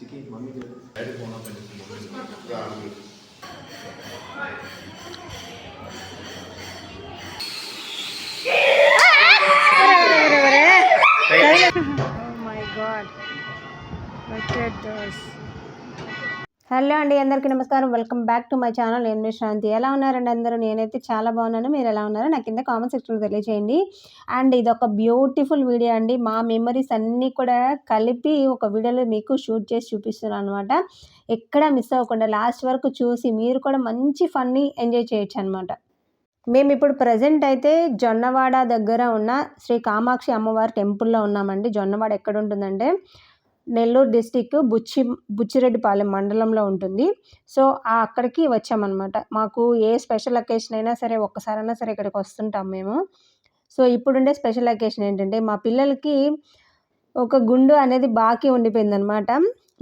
చికి mummy చూడు daddy phone off mummy Hello అండి అందరికీ నమస్కారం. Welcome back to my channel. నేను మీ శాంతి. ఎలా ఉన్నారండి అందరూ? నేనైతే చాలా బాగున్నాను. మీరు ఎలా ఉన్నారో నాకు కింద కామెంట్ సెక్షన్లో తెలియజేయండి. అండ్ ఇది ఒక బ్యూటిఫుల్ వీడియో అండి. మా మెమరీస్ అన్నీ కూడా కలిపి ఒక వీడియోలో మీకు షూట్ చేసి చూపిస్తున్నాను అనమాట ఎక్కడ మిస్ అవ్వకుండా లాస్ట్ వరకు చూసి మీరు కూడా మంచి ఫన్ని ఎంజాయ్ చేయొచ్చు అనమాట మేము ఇప్పుడు ప్రజెంట్ అయితే జొన్నవాడ దగ్గర ఉన్న శ్రీ కామాక్షి అమ్మవారి టెంపుల్లో ఉన్నామండి. జొన్నవాడ ఎక్కడ ఉంటుందంటే నెల్లూరు డిస్టిక్ బుచ్చి బుచ్చిరెడ్డిపాలెం మండలంలో ఉంటుంది. సో అక్కడికి వచ్చామన్నమాట. మాకు ఏ స్పెషల్ అకేషన్ అయినా సరే ఒక్కసారైనా సరే ఇక్కడికి వస్తుంటాం మేము. సో ఇప్పుడుండే స్పెషల్ అకేషన్ ఏంటంటే మా పిల్లలకి ఒక గుండు అనేది బాకీ ఉండిపోయింది అనమాట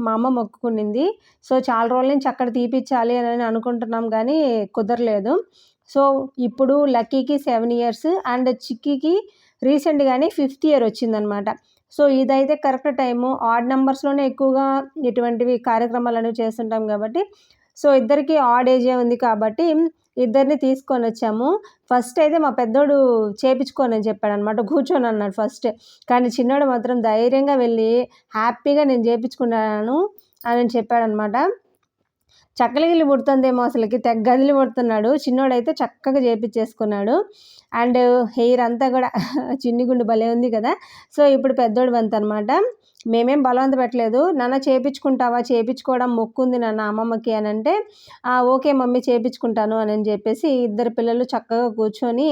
మా అమ్మ మొక్కుకునింది. సో చాలా రోజుల నుంచి అక్కడ తీపిచ్చాలి అని అనుకుంటున్నాం కానీ కుదరలేదు. సో ఇప్పుడు లక్కీకి సెవెన్ ఇయర్స్ అండ్ చిక్కీకి రీసెంట్గానే ఫిఫ్త్ ఇయర్ వచ్చిందనమాట. సో ఇదైతే కరెక్ట్ టైము. ఆడ్ నెంబర్స్లోనే ఎక్కువగా ఇటువంటివి కార్యక్రమాలు అనేవి చేస్తుంటాం కాబట్టి. సో ఇద్దరికి ఆడ్ ఏజే ఉంది కాబట్టి ఇద్దరిని తీసుకొని వచ్చాము. ఫస్ట్ అయితే మా పెద్దోడు చేపించుకొని అని చెప్పాడు అనమాట కూర్చొని అన్నాడు ఫస్ట్. కానీ చిన్నోడు మాత్రం ధైర్యంగా వెళ్ళి హ్యాపీగా నేను చేపించుకున్నాను అని చెప్పాడనమాట. చక్కలిగిలి పుడుతుందేమో అసలుకి. తెగ గదిలి పుడుతున్నాడు చిన్నోడైతే చక్కగా చేపించేసుకున్నాడు అండ్ హెయిర్ అంతా కూడా చిన్ని గుండు భలే ఉంది కదా. సో ఇప్పుడు పెద్దోడు వంత అనమాట మేమేం బలవంత పెట్టలేదు. నాన్న చేపించుకుంటావా చేపించుకోవడం మొక్కుంది నాన్న అమ్మమ్మకి అని అంటే ఓకే మమ్మీ చేపించుకుంటాను అని చెప్పేసి ఇద్దరు పిల్లలు చక్కగా కూర్చొని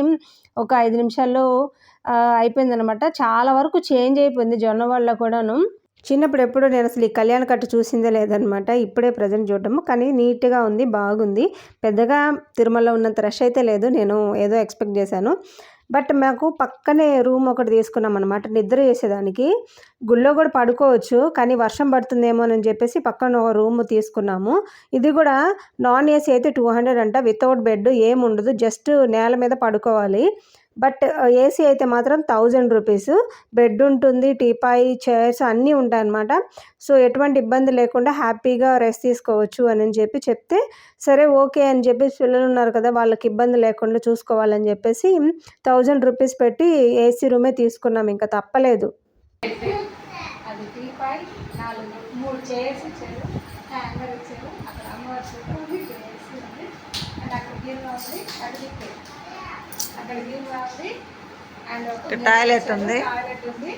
ఒక ఐదు నిమిషాల్లో అయిపోయిందనమాట. చాలా వరకు చేంజ్ అయిపోయింది జొన్న వాళ్ళ కూడాను. చిన్నప్పుడు ఎప్పుడు నేను అసలు ఈ కళ్యాణ కట్టు చూసిందే లేదనమాట ఇప్పుడే ప్రజెంట్ చూడటము కానీ నీట్గా ఉంది బాగుంది. పెద్దగా తిరుమలలో ఉన్నంత రష్ అయితే లేదు. నేను ఏదో ఎక్స్పెక్ట్ చేశాను. బట్ మాకు పక్కనే రూమ్ ఒకటి తీసుకున్నాం అనమాట నిద్ర చేసేదానికి. గుళ్ళో కూడా పడుకోవచ్చు కానీ వర్షం పడుతుందేమో అని చెప్పేసి పక్కన ఒక రూమ్ తీసుకున్నాము. ఇది కూడా నాన్ ఏసీ అయితే టూ హండ్రెడ్ అంట. వితౌట్ బెడ్ ఏముండదు. జస్ట్ నేల మీద పడుకోవాలి. బట్ ఏసీ అయితే మాత్రం థౌజండ్ రూపీస్. బెడ్ ఉంటుంది టీపాయ్ చైర్స్ అన్నీ ఉంటాయన్నమాట. సో ఎటువంటి ఇబ్బంది లేకుండా హ్యాపీగా రెస్ట్ తీసుకోవచ్చు అని చెప్పి చెప్తే సరే ఓకే అని చెప్పేసి పిల్లలు ఉన్నారు కదా వాళ్ళకి ఇబ్బంది లేకుండా చూసుకోవాలని చెప్పేసి థౌజండ్ రూపీస్ పెట్టి ఏసీ రూమే తీసుకున్నాం. ఇంకా తప్పలేదు. మూడు చైర్స్ ఇచ్చారు. హ్యాంగర్ ఇచ్చారు. అక్కడ అమ్మవారి ఫోటో ఉంది ఉంది. అండ్ అక్కడ ఉంది అక్కడ అండ్ టాయిలెట్ ఉంది. టాయిలెట్ ఉంది.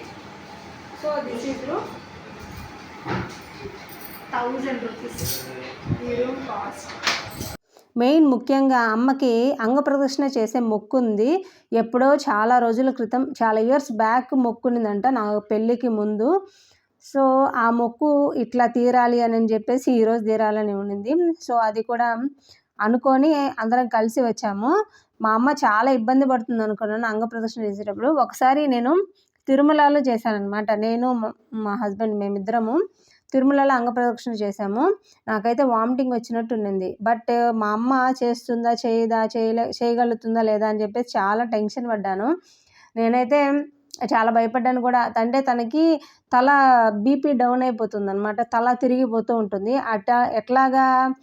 So this is room. Thousand rupees. ఈ రూమ్ కాస్ట్. మెయిన్ ముఖ్యంగా అమ్మకి అంగప్రదర్శన చేసే మొక్కు ఉంది. ఎప్పుడో చాలా రోజుల క్రితం చాలా ఇయర్స్ బ్యాక్ మొక్కునిందంట నా పెళ్ళికి ముందు. సో ఆ మొక్కు ఇట్లా తీరాలి అని చెప్పేసి ఈరోజు తీరాలని ఉండింది. సో అది కూడా అనుకొని అందరం కలిసి వచ్చాము. మా అమ్మ చాలా ఇబ్బంది పడుతుంది అనుకున్నాను అంగప్రదర్శన చేసేటప్పుడు. ఒకసారి నేను తిరుమలలో చేశానన్నమాట. నేను మా- హస్బెండ్ మేమిద్దరము తిరుమలలో అంగప్రదక్షిణ చేశాము. నాకైతే వామిటింగ్ వచ్చినట్టు ఉండింది బట్ మా అమ్మ చేస్తుందా చేయదా చేయలే చేయగలుగుతుందా లేదా అని చెప్పేసి చాలా టెన్షన్ పడ్డాను. నేనైతే చాలా భయపడ్డాను కూడా. అంటే తనకి తల బీపీ డౌన్ అయిపోతుంది అనమాట తల తిరిగిపోతూ ఉంటుంది. అట్లా ఎట్లాగా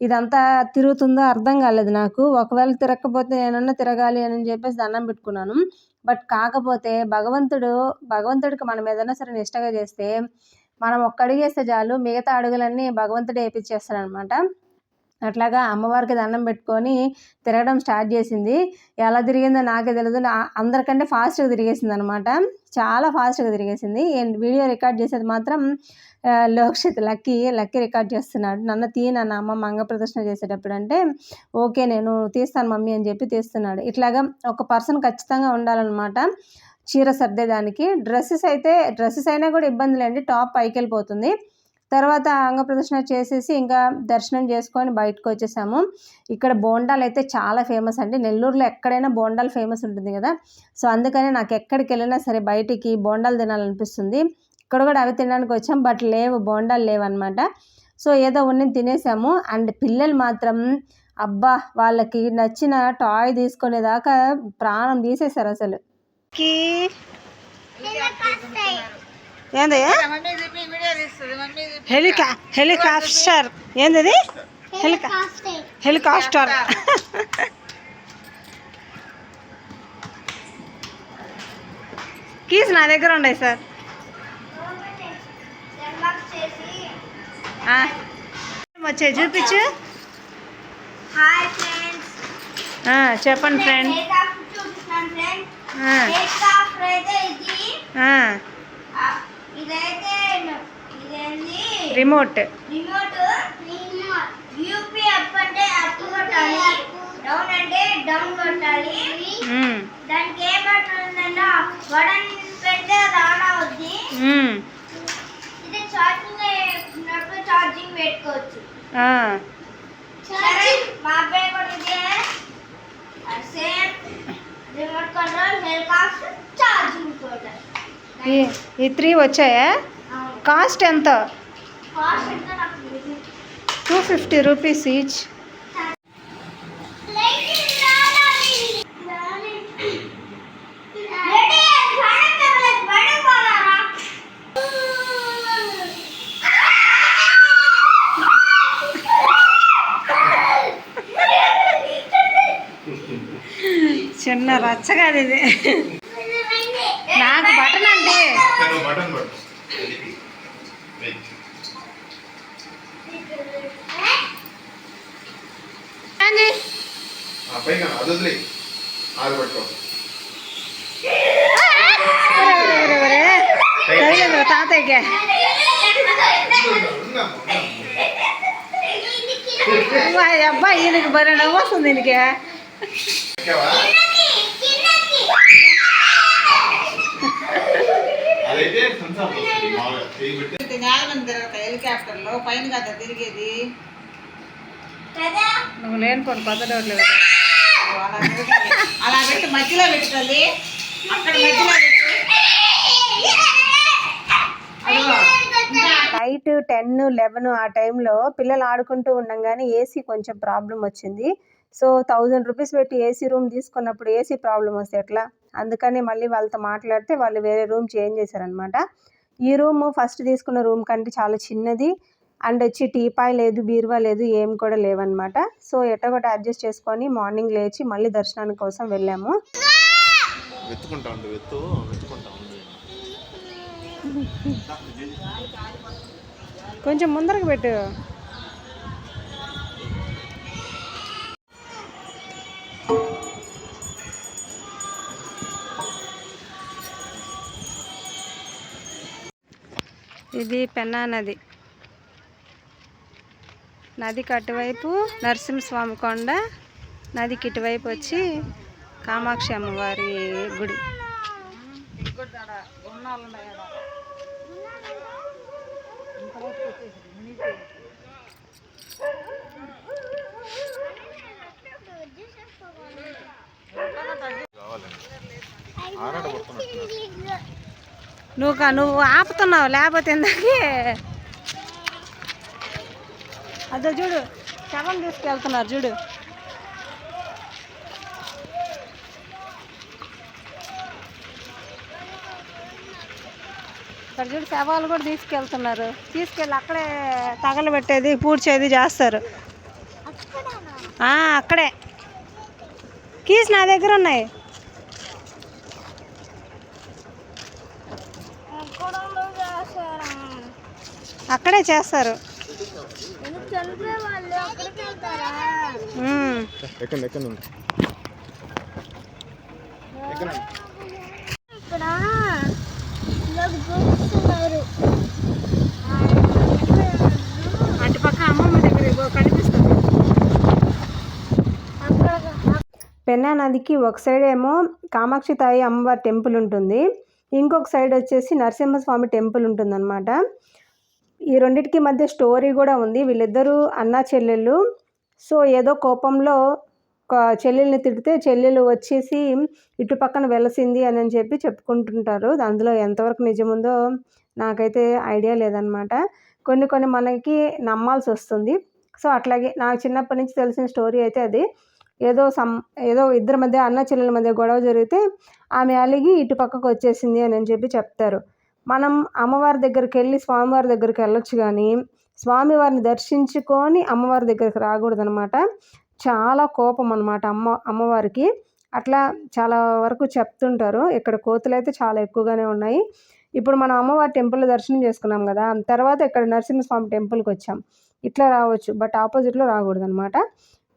ఇదంతా తిరుగుతుందో అర్థం కాలేదు నాకు. ఒకవేళ తిరగకపోతే నేనన్నా తిరగాలి అని చెప్పేసి దండం పెట్టుకున్నాను. బట్ కాకపోతే భగవంతుడు భగవంతుడికి మనం ఏదైనా సరే నిష్టగా చేస్తే మనం ఒక్క అడుగు వేస్తే చాలు మిగతా అడుగులన్నీ భగవంతుడే వేయించేస్తాడు అనమాట అట్లాగా అమ్మవారికి దండం పెట్టుకొని తిరగడం స్టార్ట్ చేసింది. ఎలా తిరిగిందో నాకే తెలియదు నా- అందరికంటే ఫాస్ట్గా తిరిగేసింది అనమాట చాలా ఫాస్ట్గా తిరిగేసింది. వీడియో రికార్డ్ చేసేది మాత్రం లోక్షిత్ లక్కీ. లక్కీ రికార్డ్ చేస్తున్నాడు. నన్ను తీ నా అమ్మ మంగ ప్రదర్శన చేసేటప్పుడు అంటే ఓకే నేను తీస్తాను మమ్మీ అని చెప్పి తీస్తున్నాడు. ఇట్లాగా ఒక పర్సన్ ఖచ్చితంగా ఉండాలన్నమాట. చీర సర్దేదానికి. డ్రెస్సెస్ అయితే డ్రెస్సెస్ అయినా కూడా ఇబ్బంది లేండి. టాప్ పైకి వెళ్ళిపోతుంది. తర్వాత అంగ ప్రదర్శన చేసేసి ఇంకా దర్శనం చేసుకొని బయటకు వచ్చేసాము. ఇక్కడ బోండాలు అయితే చాలా ఫేమస్ అండి. నెల్లూరులో ఎక్కడైనా బోండాలు ఫేమస్ ఉంటుంది కదా. సో అందుకని నాకు ఎక్కడికి వెళ్ళినా సరే బయటికి బోండాలు తినాలనిపిస్తుంది. ఇక్కడ కూడా అవి తినడానికి వచ్చాం బట్ లేవు బోండాలు లేవు అనమాట సో ఏదో ఉన్న తినేసాము. అండ్ పిల్లలు మాత్రం అబ్బా వాళ్ళకి నచ్చిన టాయ్ తీసుకునేదాకా ప్రాణం తీసేశారు అసలు. ఏంది? హెలికా హెలికాప్టర్. ఏంది హెలికా హెలికాప్టర్. కీస్ నా దగ్గర ఉన్నాయి సార్. ఆ. వచ్చాయి చూపించు. చెప్పండి ఫ్రెండ్ ఫ్రెండ్ ఇదైతే ఇదేంది? రిమోట్. రిమోట్? యూపీ అప్ అంటే అప్ కొట్టాలి. డౌన్ అంటే డౌన్ కొట్టాలి. దానికి ఏ బటన్ ఉందంటే బటన్ పెడితే అది ఆన్ అవుద్ది. ఇది ఛార్జింగ్ ఉన్నప్పుడు ఛార్జింగ్ పెట్టుకోవచ్చు. సరే మా అబ్బాయి కూడా ఇదే. Same. Remote control helicopter charging కూడా ఈ ఈ త్రీ వచ్చాయా? కాస్ట్ ఎంత. టూ ఫిఫ్టీ రూపీస్ ఈచ్ చిన్న రచ్చగా ఇది నాకు బటన్ అంటే కానీ బటన్ పట్టు వెయిట్. ఏంది? ఆ పైన అది వదిలే అది పట్టుకో ఒరే, ఒరే, ఒరే, ఒరే. తగిలిందిరా తాతయ్యకి ఉందమ్మా, ఉందమ్మా. వా, ఈ అబ్బాయి ఈయనకి బరే నవ్వు వస్తుంది దీనికి ఎక్కావా? అదైతే సెన్సార్ వస్తుంది మామూలుగా చేయి పెట్టి నేల మీద తిరగతా హెలికాప్టర్లో పైన కదా తిరిగేది. కదా నువ్వు లేనిపోను పద్ధతి అలా తిరగాలి. అలా పెట్టి మధ్యలో పెట్టుకోవాలి అక్కడ మధ్యలో. నైట్ టెన్ లెవెన్ ఆ టైంలో పిల్లలు ఆడుకుంటూ ఉండంగానే ఏసీ కొంచెం ప్రాబ్లం వచ్చింది. సో థౌజండ్ రూపీస్ పెట్టి ఏసీ రూమ్ తీసుకున్నప్పుడు ఏసీ ప్రాబ్లం వస్తే ఎట్లా? అందుకని మళ్ళీ వాళ్ళతో మాట్లాడితే వాళ్ళు వేరే రూమ్ చేంజ్ చేశారనమాట ఈ రూమ్ ఫస్ట్ తీసుకున్న రూమ్ కంటే చాలా చిన్నది. అండ్ వచ్చి టీపాయ్ లేదు బీరువా లేదు ఏం కూడా లేవన్నమాట. సో ఎట్టగొట్ట అడ్జస్ట్ చేసుకొని మార్నింగ్ లేచి మళ్ళీ దర్శనానికి కోసం వెళ్ళాము. కొంచెం ముందరకు పెట్టు. ఇది పెన్నా నది. నదికి అటువైపు నరసింహస్వామి కొండ నదికి ఇటువైపు వచ్చి కామాక్షి అమ్మవారి గుడి. కావాలండి. ఆరాట నువ్వు కా- నువ్వు ఆపుతున్నావు లేకపోతే ఇందాకే అదో చూడు శవం తీసుకెళ్తున్నారు చూడు. ఇక్కడ చూడు శవాలు కూడా తీసుకెళ్తున్నారు. తీసుకెళ్ళి అక్కడే తగలబెట్టేది పూడ్చేది చేస్తారు. అక్కడే. కీస్ నా దగ్గర ఉన్నాయి అక్కడే చేస్తారు చనిపోయే వాళ్ళు అక్కడికి వెళ్తారా ఉమ్. ఎక్కండి ఎక్కండి ఎక్కండి ఇక్కడ ఇలా చూస్తున్నారు అటుపక్క అమ్మమ్మ దగ్గర ఇగో కనిపిస్తుంది. పెన్నా నదికి ఒక సైడ్ ఏమో కామాక్షి తాయి అమ్మవారి టెంపుల్ ఉంటుంది. ఇంకొక సైడ్ వచ్చేసి నరసింహస్వామి టెంపుల్ ఉంటుందన్నమాట. ఈ రెండిటికి మధ్య స్టోరీ కూడా ఉంది. వీళ్ళిద్దరూ అన్నా చెల్లెళ్ళు. సో ఏదో కోపంలో చెల్లెల్ని తిడితే చెల్లెలు వచ్చేసి ఇటు పక్కన వెలసింది అని అని చెప్పి చెప్పుకుంటుంటారు. అందులో ఎంతవరకు నిజముందో నాకైతే ఐడియా లేదనమాట కొన్ని కొన్ని మనకి నమ్మాల్సి వస్తుంది. సో అట్లాగే నాకు చిన్నప్పటి నుంచి తెలిసిన స్టోరీ అయితే అది. ఏదో సమ్ ఏదో ఇద్దరి మధ్య అన్న చెల్లెల మధ్య గొడవ జరిగితే ఆమె అలిగి ఇటు పక్కకు వచ్చేసింది అని అని చెప్పి చెప్తారు. మనం అమ్మవారి దగ్గరికి వెళ్ళి స్వామివారి దగ్గరికి వెళ్ళొచ్చు కానీ స్వామివారిని దర్శించుకొని అమ్మవారి దగ్గరికి రాకూడదనమాట. చాలా కోపం అనమాట అమ్మ అమ్మవారికి. అట్లా చాలా వరకు చెప్తుంటారు. ఇక్కడ కోతులు అయితే చాలా ఎక్కువగానే ఉన్నాయి. ఇప్పుడు మనం అమ్మవారి టెంపుల్ దర్శనం చేసుకున్నాం కదా తర్వాత ఇక్కడ నరసింహస్వామి టెంపుల్కి వచ్చాం. ఇట్లా రావచ్చు బట్ ఆపోజిట్లో రాకూడదు అనమాట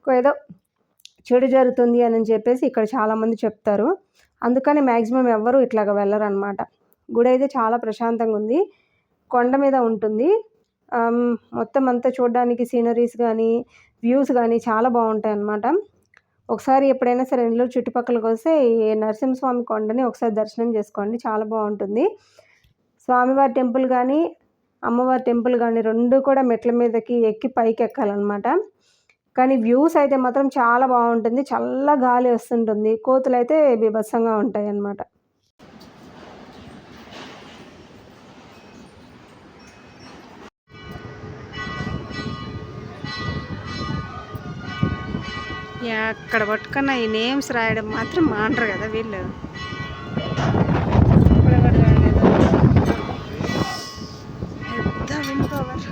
ఏదో చెడు జరుగుతుంది అని చెప్పేసి ఇక్కడ చాలామంది చెప్తారు. అందుకని మ్యాక్సిమం ఎవ్వరూ ఇట్లాగ వెళ్ళరు అనమాట గుడి అయితే చాలా ప్రశాంతంగా ఉంది. కొండ మీద ఉంటుంది. మొత్తం అంతా చూడడానికి సీనరీస్ కానీ వ్యూస్ కానీ చాలా బాగుంటాయి అన్నమాట. ఒకసారి ఎప్పుడైనా సరే నెల్లూరు చుట్టుపక్కలకి వస్తే ఈ నరసింహస్వామి కొండని ఒకసారి దర్శనం చేసుకోండి. చాలా బాగుంటుంది. స్వామివారి టెంపుల్ కానీ అమ్మవారి టెంపుల్ కానీ రెండు కూడా మెట్ల మీదకి ఎక్కి పైకి ఎక్కాలన్నమాట. కానీ వ్యూస్ అయితే మాత్రం చాలా బాగుంటుంది. చల్ల గాలి వస్తుంటుంది. కోతులు అయితే బీభత్సంగా ఉంటాయి అన్నమాట ఎక్కడ పట్టుకున్న ఈ నేమ్స్ రాయడం మాత్రం మాండరు కదా వీళ్ళు. పెద్ద wind power.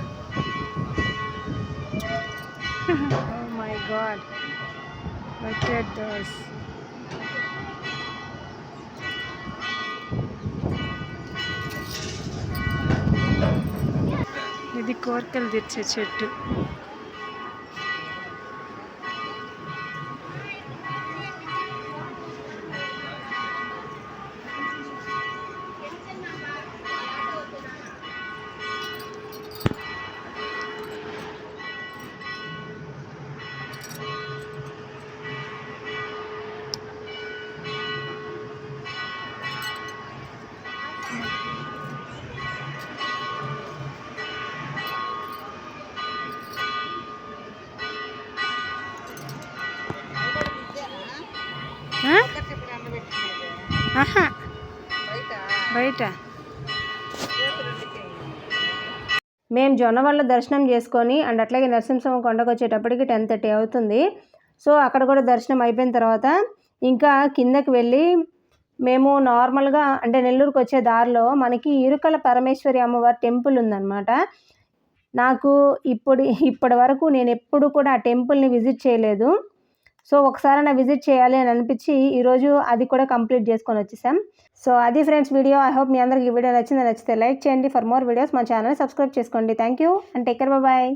My god look at those ఇది కోరికలు తెచ్చే చెట్టు. ఆహా. బయట? మేము జొన్నవాళ్ళ దర్శనం చేసుకొని అండ్ అట్లాగే నరసింహస్వామి కొండకు వచ్చేటప్పటికి టెన్ థర్టీ అవుతుంది. సో అక్కడ కూడా దర్శనం అయిపోయిన తర్వాత ఇంకా కిందకి వెళ్ళి మేము నార్మల్గా అంటే నెల్లూరుకి వచ్చే దారిలో మనకి ఇరుకల పరమేశ్వరి అమ్మవారి టెంపుల్ ఉందన్నమాట. నాకు ఇప్పుడు ఇప్పటి వరకు నేను ఎప్పుడు కూడా ఆ టెంపుల్ని విజిట్ చేయలేదు. సో ఒకసారి నా విజిట్ చేయాలి అని అనిపించి ఈరోజు అది కూడా కంప్లీట్ చేసుకొని వచ్చేసాం. సో అది ఫ్రెండ్స్ వీడియో. ఐ హోప్ మీ అందరికి ఈ వీడియో నచ్చింది. నచ్చితే లైక్ చేయండి. ఫర్ మోర్ వీడియోస్ మా ఛానల్ సబ్స్క్రైబ్ చేసుకోండి. Thank you and take care bye